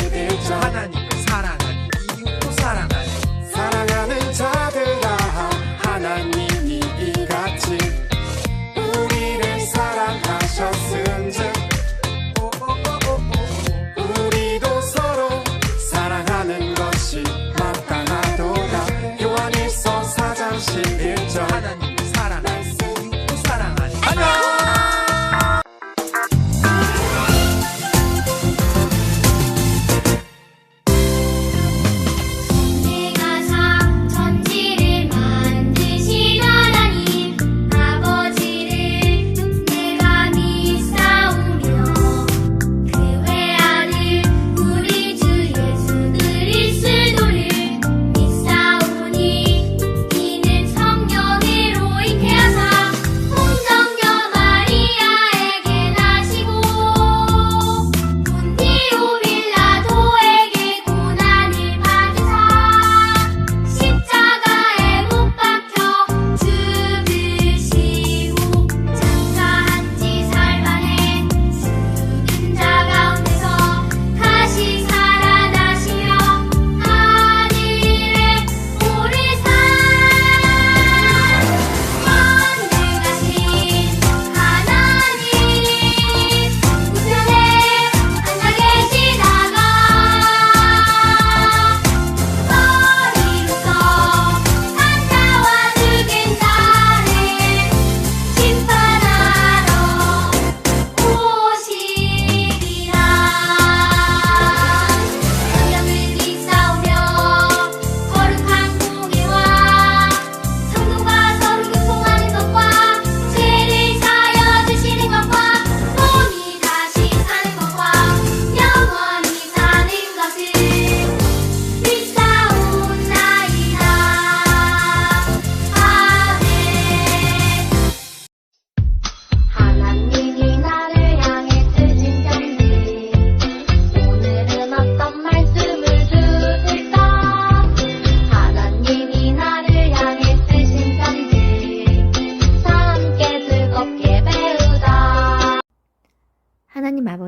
하나님을 사랑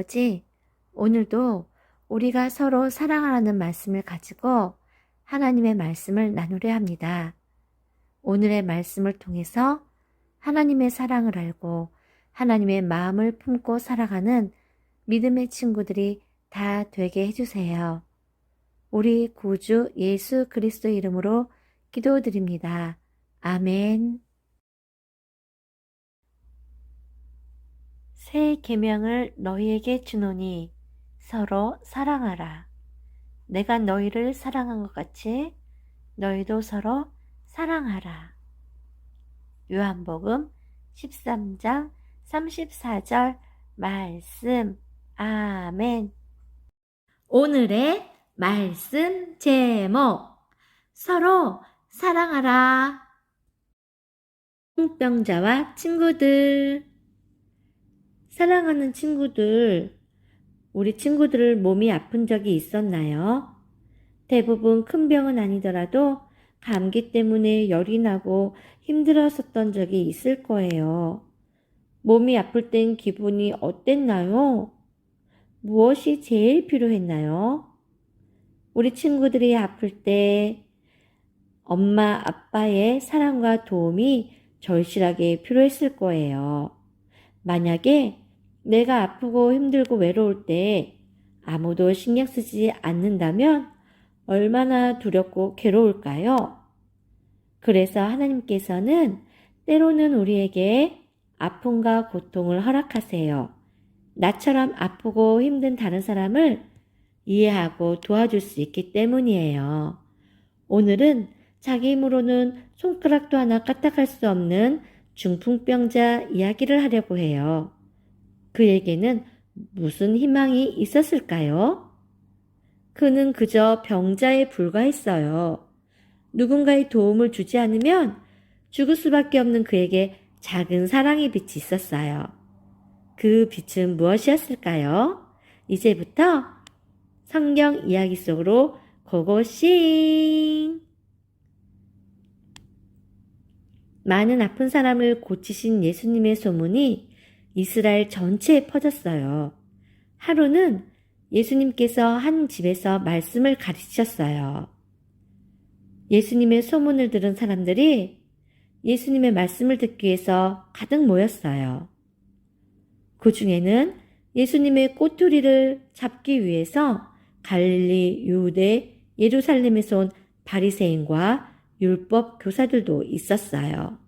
아버지, 오늘도 우리가 서로 사랑하라는 말씀을 가지고 하나님의 말씀을 나누려 합니다. 오늘의 말씀을 통해서 하나님의 사랑을 알고 하나님의 마음을 품고 살아가는 믿음의 친구들이 다 되게 해주세요. 우리 구주 예수 그리스도 이름으로 기도드립니다. 아멘. 새 계명을 너희에게 주노니 서로 사랑하라. 내가 너희를 사랑한 것 같이 너희도 서로 사랑하라. 요한복음 13장 34절 말씀. 아멘. 오늘의 말씀 제목. 서로 사랑하라. 홍병자와 친구들. 사랑하는 친구들, 우리 친구들 몸이 아픈 적이 있었나요? 대부분 큰 병은 아니더라도 감기 때문에 열이 나고 힘들었었던 적이 있을 거예요. 몸이 아플 땐 기분이 어땠나요? 무엇이 제일 필요했나요? 우리 친구들이 아플 때 엄마, 아빠의 사랑과 도움이 절실하게 필요했을 거예요. 만약에 내가 아프고 힘들고 외로울 때 아무도 신경 쓰지 않는다면 얼마나 두렵고 괴로울까요? 그래서 하나님께서는 때로는 우리에게 아픔과 고통을 허락하세요. 나처럼 아프고 힘든 다른 사람을 이해하고 도와줄 수 있기 때문이에요. 오늘은 자기 힘으로는 손가락도 하나 까딱할 수 없는 중풍병자 이야기를 하려고 해요. 그에게는 무슨 희망이 있었을까요? 그는 그저 병자에 불과했어요. 누군가의 도움을 주지 않으면 죽을 수밖에 없는 그에게 작은 사랑의 빛이 있었어요. 그 빛은 무엇이었을까요? 이제부터 성경 이야기 속으로 고고싱! 많은 아픈 사람을 고치신 예수님의 소문이 이스라엘 전체에 퍼졌어요. 하루는 예수님께서 한 집에서 말씀을 가르치셨어요. 예수님의 소문을 들은 사람들이 예수님의 말씀을 듣기 위해서 가득 모였어요. 그 중에는 예수님의 꼬투리를 잡기 위해서 갈릴리, 유대, 예루살렘에서 온 바리새인과 율법 교사들도 있었어요.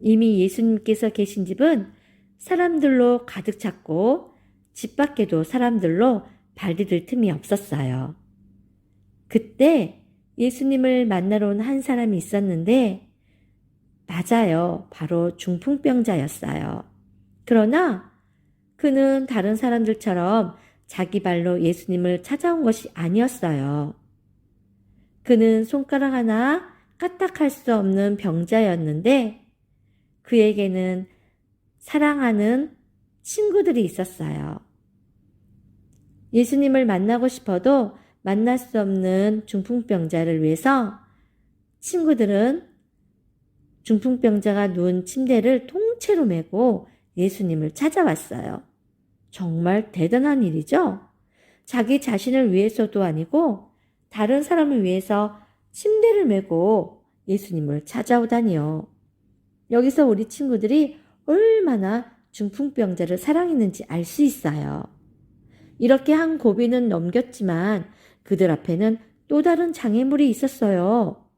이미 예수님께서 계신 집은 사람들로 가득 찼고 집 밖에도 사람들로 발디딜 틈이 없었어요. 그때 예수님을 만나러 온 한 사람이 있었는데 맞아요. 바로 중풍병자였어요. 그러나 그는 다른 사람들처럼 자기 발로 예수님을 찾아온 것이 아니었어요. 그는 손가락 하나 까딱할 수 없는 병자였는데 그에게는 사랑하는 친구들이 있었어요. 예수님을 만나고 싶어도 만날 수 없는 중풍병자를 위해서 친구들은 중풍병자가 누운 침대를 통째로 메고 예수님을 찾아왔어요. 정말 대단한 일이죠? 자기 자신을 위해서도 아니고 다른 사람을 위해서 침대를 메고 예수님을 찾아오다니요. 여기서 우리 친구들이 얼마나 중풍병자를 사랑했는지 알 수 있어요. 이렇게 한 고비는 넘겼지만 그들 앞에는 또 다른 장애물이 있었어요.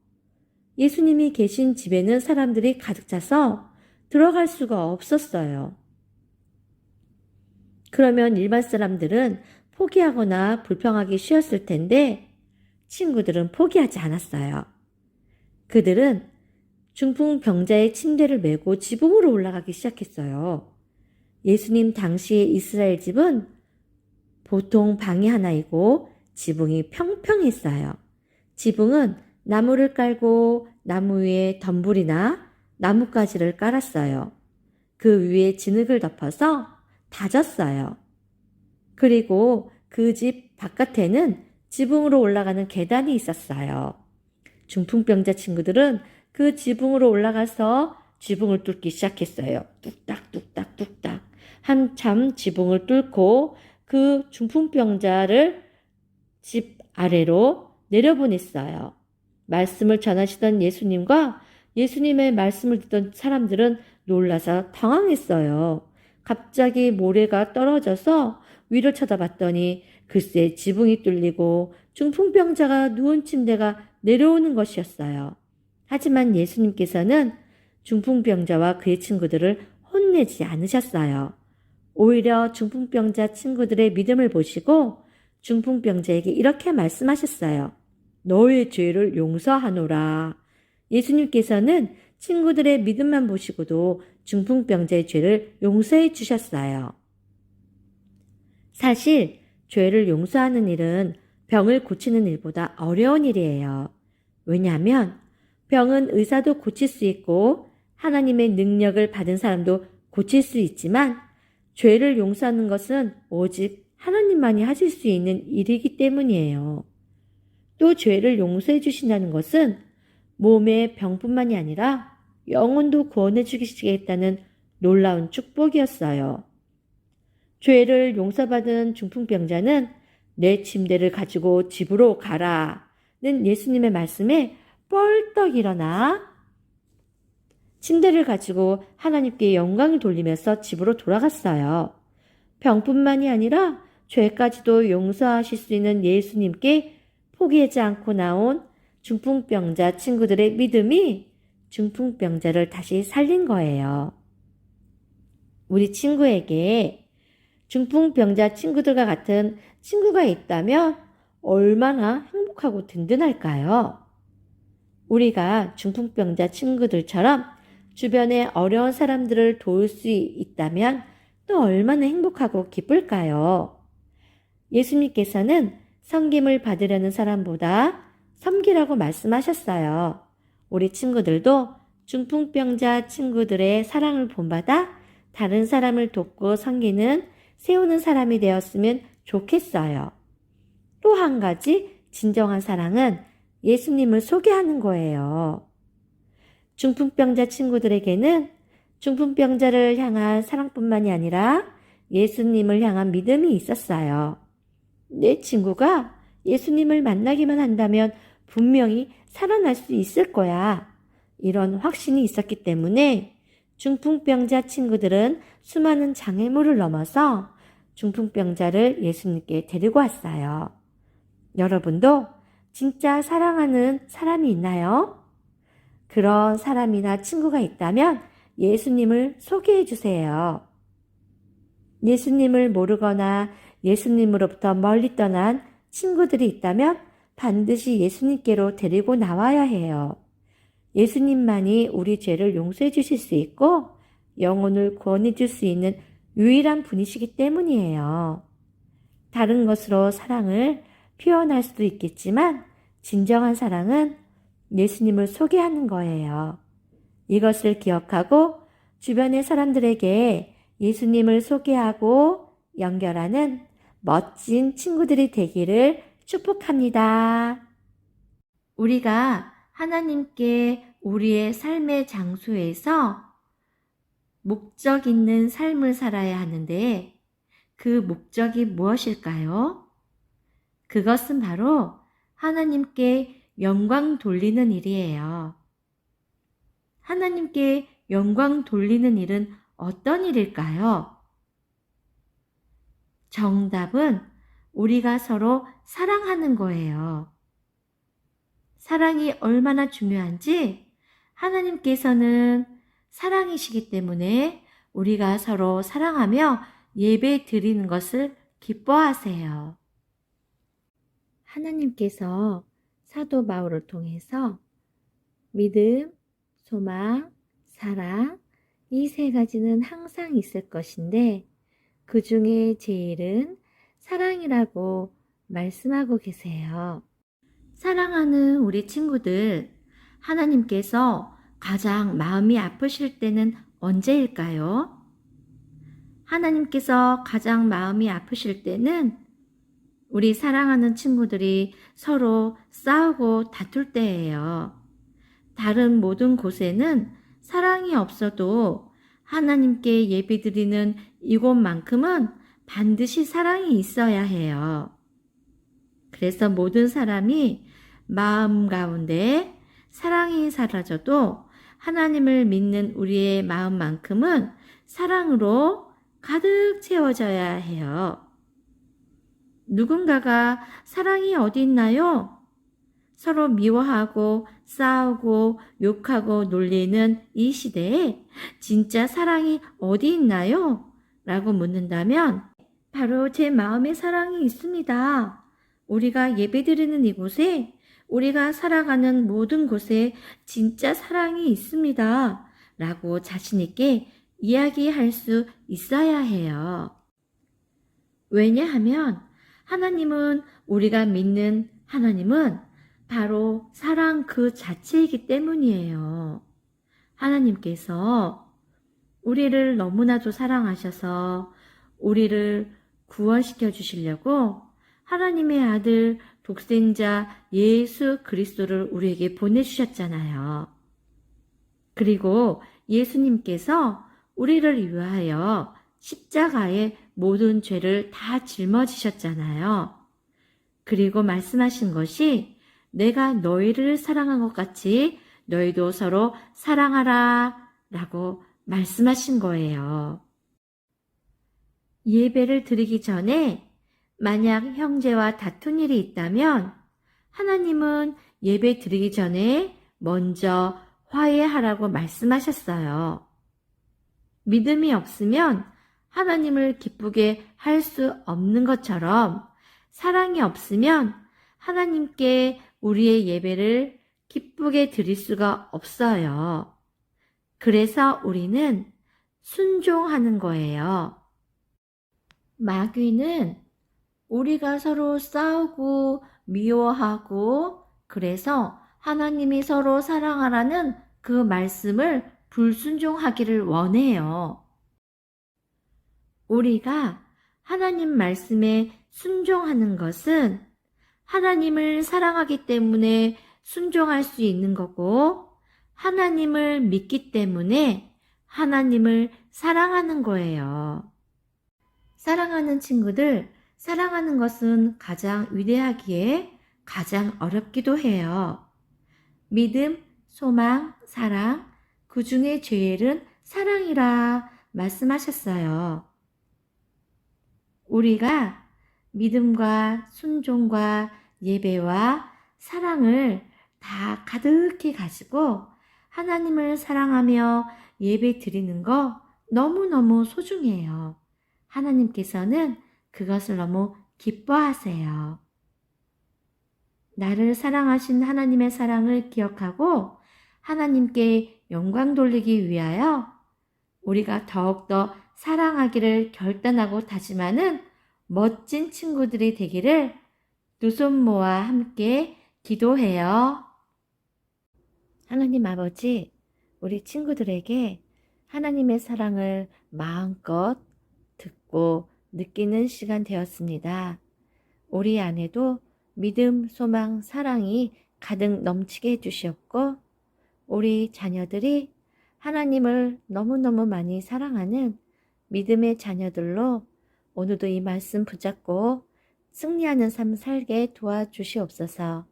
예수님이 계신 집에는 사람들이 가득 차서 들어갈 수가 없었어요. 그러면 일반 사람들은 포기하거나 불평하기 쉬웠을 텐데 친구들은 포기하지 않았어요. 그들은 중풍 병자의 침대를 메고 지붕으로 올라가기 시작했어요. 예수님 당시의 이스라엘 집은 보통 방이 하나이고 지붕이 평평했어요. 지붕은 나무를 깔고 나무 위에 덤불이나 나뭇가지를 깔았어요. 그 위에 진흙을 덮어서 다졌어요. 그리고 그 집 바깥에는 지붕으로 올라가는 계단이 있었어요. 중풍병자 친구들은 그 지붕으로 올라가서 지붕을 뚫기 시작했어요. 뚝딱, 뚝딱, 뚝딱. 한참 지붕을 뚫고 그 중풍병자를 집 아래로 내려보냈어요. 말씀을 전하시던 예수님과 예수님의 말씀을 듣던 사람들은 놀라서 당황했어요. 갑자기 모래가 떨어져서 위를 쳐다봤더니 글쎄 지붕이 뚫리고 중풍병자가 누운 침대가 내려오는 것이었어요. 하지만 예수님께서는 중풍병자와 그의 친구들을 혼내지 않으셨어요. 오히려 중풍병자 친구들의 믿음을 보시고 중풍병자에게 이렇게 말씀하셨어요. 너의 죄를 용서하노라. 예수님께서는 친구들의 믿음만 보시고도 중풍병자의 죄를 용서해 주셨어요. 사실 죄를 용서하는 일은 병을 고치는 일보다 어려운 일이에요. 왜냐하면 병은 의사도 고칠 수 있고 하나님의 능력을 받은 사람도 고칠 수 있지만 죄를 용서하는 것은 오직 하나님만이 하실 수 있는 일이기 때문이에요. 또 죄를 용서해 주신다는 것은 몸의 병뿐만이 아니라 영혼도 구원해 주시겠다는 놀라운 축복이었어요. 죄를 용서받은 중풍병자는 내 침대를 가지고 집으로 가라는 예수님의 말씀에 뻘떡 일어나 침대를 가지고 하나님께 영광을 돌리면서 집으로 돌아갔어요. 병뿐만이 아니라 죄까지도 용서하실 수 있는 예수님께 포기하지 않고 나온 중풍병자 친구들의 믿음이 중풍병자를 다시 살린 거예요. 우리 친구에게 중풍병자 친구들과 같은 친구가 있다면 얼마나 행복하고 든든할까요? 우리가 중풍병자 친구들처럼 주변에 어려운 사람들을 도울 수 있다면 또 얼마나 행복하고 기쁠까요? 예수님께서는 섬김을 받으려는 사람보다 섬기라고 말씀하셨어요. 우리 친구들도 중풍병자 친구들의 사랑을 본받아 다른 사람을 돕고 섬기는 세우는 사람이 되었으면 좋겠어요. 또 한 가지 진정한 사랑은 예수님을 소개하는 거예요. 중풍병자 친구들에게는 중풍병자를 향한 사랑뿐만이 아니라 예수님을 향한 믿음이 있었어요. 내 친구가 예수님을 만나기만 한다면 분명히 살아날 수 있을 거야. 이런 확신이 있었기 때문에 중풍병자 친구들은 수많은 장애물을 넘어서 중풍병자를 예수님께 데리고 왔어요. 여러분도 진짜 사랑하는 사람이 있나요? 그런 사람이나 친구가 있다면 예수님을 소개해 주세요. 예수님을 모르거나 예수님으로부터 멀리 떠난 친구들이 있다면 반드시 예수님께로 데리고 나와야 해요. 예수님만이 우리 죄를 용서해 주실 수 있고 영혼을 구원해 줄 수 있는 유일한 분이시기 때문이에요. 다른 것으로 사랑을 표현할 수도 있겠지만 진정한 사랑은 예수님을 소개하는 거예요. 이것을 기억하고 주변의 사람들에게 예수님을 소개하고 연결하는 멋진 친구들이 되기를 축복합니다. 우리가 하나님께 우리의 삶의 장소에서 목적 있는 삶을 살아야 하는데 그 목적이 무엇일까요? 그것은 바로 하나님께 영광 돌리는 일이에요. 하나님께 영광 돌리는 일은 어떤 일일까요? 정답은 우리가 서로 사랑하는 거예요. 사랑이 얼마나 중요한지 하나님께서는 사랑이시기 때문에 우리가 서로 사랑하며 예배 드리는 것을 기뻐하세요. 하나님께서 사도 바울을 통해서 믿음, 소망, 사랑, 이 세 가지는 항상 있을 것인데 그 중에 제일은 사랑이라고 말씀하고 계세요. 사랑하는 우리 친구들, 하나님께서 가장 마음이 아프실 때는 언제일까요? 하나님께서 가장 마음이 아프실 때는 우리 사랑하는 친구들이 서로 싸우고 다툴 때예요. 다른 모든 곳에는 사랑이 없어도 하나님께 예배드리는 이곳만큼은 반드시 사랑이 있어야 해요. 그래서 모든 사람이 마음 가운데 사랑이 사라져도 하나님을 믿는 우리의 마음만큼은 사랑으로 가득 채워져야 해요. 누군가가 사랑이 어디 있나요? 서로 미워하고 싸우고 욕하고 놀리는 이 시대에 진짜 사랑이 어디 있나요? 라고 묻는다면 바로 제 마음에 사랑이 있습니다. 우리가 예배드리는 이곳에 우리가 살아가는 모든 곳에 진짜 사랑이 있습니다. 라고 자신있게 이야기할 수 있어야 해요. 왜냐하면 하나님은 우리가 믿는 하나님은 바로 사랑 그 자체이기 때문이에요. 하나님께서 우리를 너무나도 사랑하셔서 우리를 구원시켜 주시려고 하나님의 아들 독생자 예수 그리스도를 우리에게 보내주셨잖아요. 그리고 예수님께서 우리를 위하여 십자가에 모든 죄를 다 짊어지셨잖아요. 그리고 말씀하신 것이 내가 너희를 사랑한 것 같이 너희도 서로 사랑하라 라고 말씀하신 거예요. 예배를 드리기 전에 만약 형제와 다툰 일이 있다면 하나님은 예배 드리기 전에 먼저 화해하라고 말씀하셨어요. 믿음이 없으면 하나님을 기쁘게 할 수 없는 것처럼 사랑이 없으면 하나님께 우리의 예배를 기쁘게 드릴 수가 없어요. 그래서 우리는 순종하는 거예요. 마귀는 우리가 서로 싸우고 미워하고 그래서 하나님이 서로 사랑하라는 그 말씀을 불순종하기를 원해요. 우리가 하나님 말씀에 순종하는 것은 하나님을 사랑하기 때문에 순종할 수 있는 거고 하나님을 믿기 때문에 하나님을 사랑하는 거예요. 사랑하는 친구들, 사랑하는 것은 가장 위대하기에 가장 어렵기도 해요. 믿음, 소망, 사랑, 그 중에 제일은 사랑이라 말씀하셨어요. 우리가 믿음과 순종과 예배와 사랑을 다 가득히 가지고 하나님을 사랑하며 예배 드리는 거 너무너무 소중해요. 하나님께서는 그것을 너무 기뻐하세요. 나를 사랑하신 하나님의 사랑을 기억하고 하나님께 영광 돌리기 위하여 우리가 더욱더 사랑하기를 결단하고 다짐하는 멋진 친구들이 되기를 두 손 모아 함께 기도해요. 하나님 아버지, 우리 친구들에게 하나님의 사랑을 마음껏 듣고 느끼는 시간 되었습니다. 우리 안에도 믿음, 소망, 사랑이 가득 넘치게 해주시옵고, 우리 자녀들이 하나님을 너무너무 많이 사랑하는 믿음의 자녀들로 오늘도 이 말씀 붙잡고 승리하는 삶 살게 도와주시옵소서.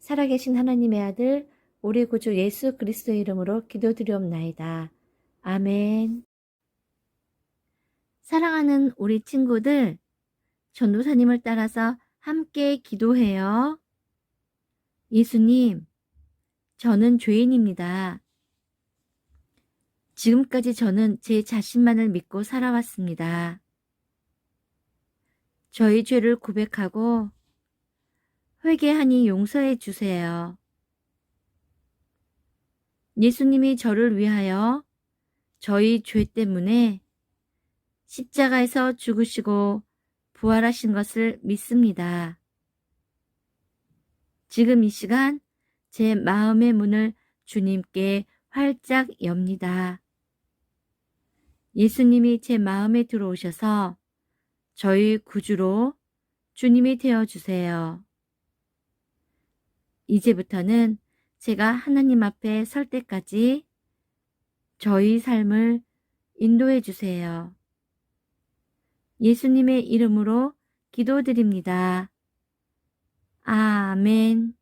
살아계신 하나님의 아들, 우리 구주 예수 그리스도 이름으로 기도드리옵나이다. 아멘. 사랑하는 우리 친구들, 전도사님을 따라서 함께 기도해요. 예수님, 저는 죄인입니다. 지금까지 저는 제 자신만을 믿고 살아왔습니다. 저희 죄를 고백하고 회개하니 용서해 주세요. 예수님이 저를 위하여 저희 죄 때문에 십자가에서 죽으시고 부활하신 것을 믿습니다. 지금 이 시간 제 마음의 문을 주님께 활짝 엽니다. 예수님이 제 마음에 들어오셔서 저희 구주로 주님이 되어 주세요. 이제부터는 제가 하나님 앞에 설 때까지 저희 삶을 인도해 주세요. 예수님의 이름으로 기도드립니다. 아멘.